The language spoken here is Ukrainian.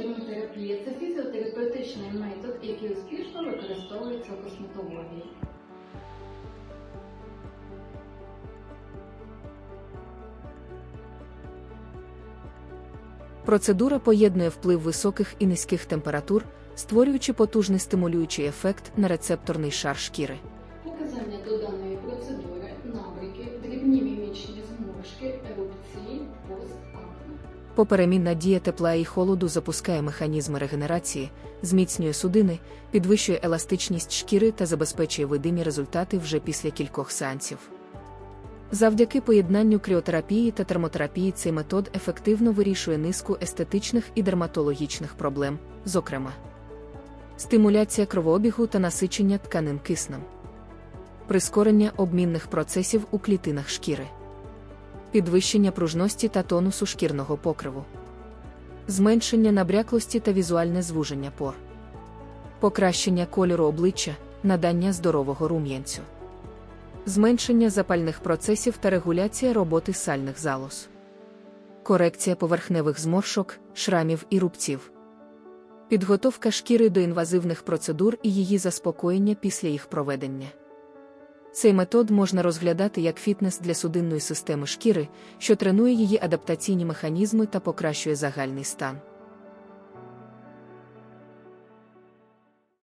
Кріотерапія це фізіотерапевтичний метод, який успішно використовується в косметології. Процедура поєднує вплив високих і низьких температур, створюючи потужний стимулюючий ефект на рецепторний шар шкіри. Показання до зморшки, ерупції, постакне. Поперемінна дія тепла і холоду запускає механізми регенерації, зміцнює судини, підвищує еластичність шкіри та забезпечує видимі результати вже після кількох сеансів. Завдяки поєднанню кріотерапії та термотерапії цей метод ефективно вирішує низку естетичних і дерматологічних проблем, зокрема, стимуляція кровообігу та насичення тканин киснем, прискорення обмінних процесів у клітинах шкіри, підвищення пружності та тонусу шкірного покриву, зменшення набряклості та візуальне звуження пор, покращення кольору обличчя, надання здорового рум'янцю зменшення запальних процесів та регуляція роботи сальних залоз, корекція поверхневих зморшок, шрамів і рубців, підготовка шкіри до інвазивних процедур і її заспокоєння після їх проведення. Цей метод можна розглядати як фітнес для судинної системи шкіри, що тренує її адаптаційні механізми та покращує загальний стан.